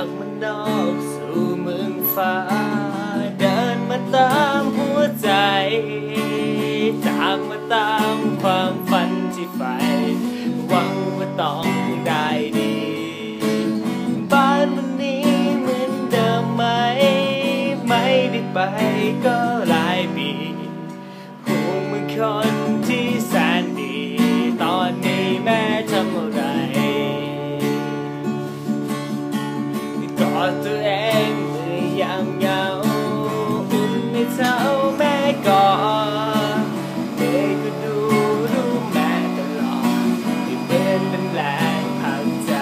จากมันนอกสู่เมืองฟ้า เดินมาตามหัวใจ จากมาตามความฝันที่ใฝ่หวังว่าต้องได้ดี บ้านวันนี้เหมือนเดิมไหม ไม่ได้ไปก็หลายปีห่วงเหมือนคน อดตัวเองเมื่อยามเหงาอุ่นในเท้าแม่กอดเด็กก็ดูดูแม่ตลอดที่เป็นเป็นแรงผลักใจ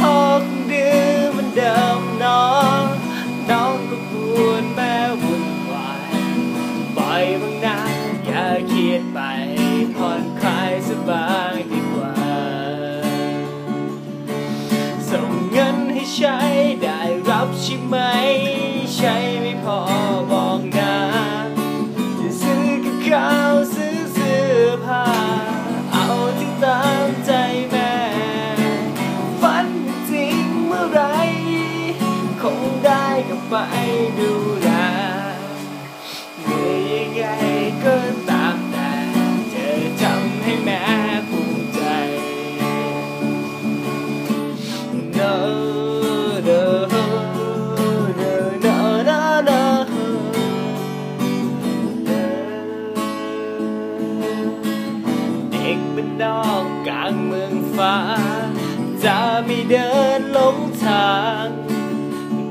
หกดื้อมันเดิมน้องน้องก็ปวดแม่วุ่นวายปล่อยบางนาอย่าเครียดไปผ่อนคลายสบาย ไหม ใช่ไม่พอบอกนะจะซื้อกับข้าวซื้อเสื้อผ้า เอาที่ตามใจแม่ ฝันจริงเมื่อไร คงได้กลับไปดู กเป็นนอกกลางเมืองฟ้า จะไม่เดินหลงทาง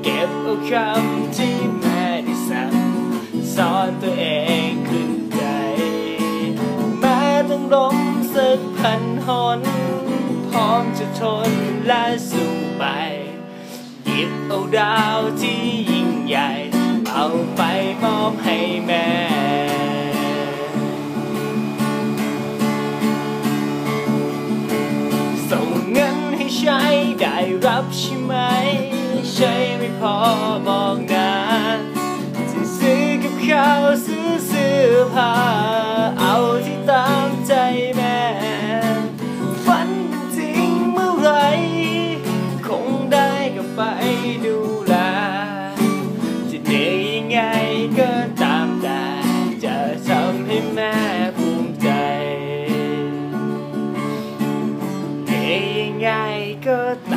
เก็บเอาคำที่แม่ได้สั่งสอนตัวเองขึ้นใจ แม้ต้องล้มสักพันหน พร้อมจะทนและสู้ไป หยิบเอาดาวที่ยิ่งใหญ่ เอาไปมอบให้แม่ ใช้ได้รับใช่ไหม ใช่ไม่พอบอกนะ good.